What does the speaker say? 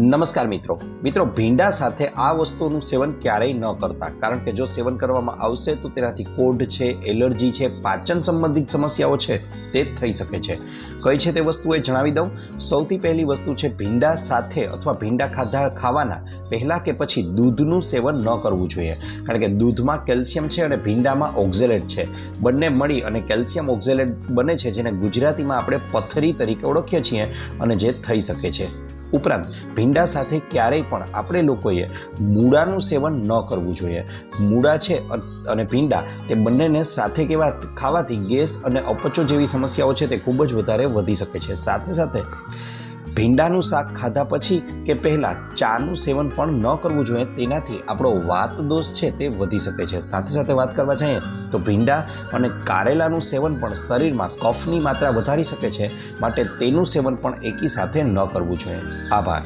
નમસ્કાર મિત્રો. મિત્રો, ભીંડા સાથે આ વસ્તુનું સેવન ક્યારેય ન કરતા. કારણ કે જો સેવન કરવામાં આવશે તો તેનાથી કોઢ છે, એલર્જી છે, પાચન સંબંધિત સમસ્યાઓ છે તે થઈ શકે છે. કઈ છે તે વસ્તુ એ જણાવી દઉં. સૌથી પહેલી વસ્તુ છે ભીંડા સાથે અથવા ભીંડા ખાધા ખાવાના પહેલાં કે પછી દૂધનું સેવન ન કરવું જોઈએ. કારણ કે દૂધમાં કેલ્શિયમ છે અને ભીંડામાં ઓક્ઝેલેટ છે. બંને મળી અને કેલ્શિયમ ઓક્ઝેલેટ બને છે જેને ગુજરાતીમાં આપણે પથરી તરીકે ઓળખીએ છીએ અને જે થઈ શકે છે. ઉપરાંત ભીંડા સાથે ક્યારેય પણ આપણે લોકોએ મૂળાનું સેવન ન કરવું જોઈએ. મૂળા છે અને ભીંડા તે બંનેને સાથે કેવા, ખાવાથી ગેસ અને અપચો જેવી સમસ્યાઓ છે તે ખૂબ જ વધારે વધી શકે છે. સાથે સાથે ભીંડાનું શાક ખાધા પછી કે પહેલાં ચાનું સેવન પણ ન કરવું જોઈએ, તેનાથી આપણો વાત દોષ છે તે વધી શકે છે. સાથે સાથે વાત કરવા જઈએ તો ભીંડા અને કારેલાનું સેવન પણ શરીરમાં કફની માત્રા વધારી શકે છે, માટે તેનું સેવન પણ એકી સાથે ન કરવું જોઈએ. આભાર.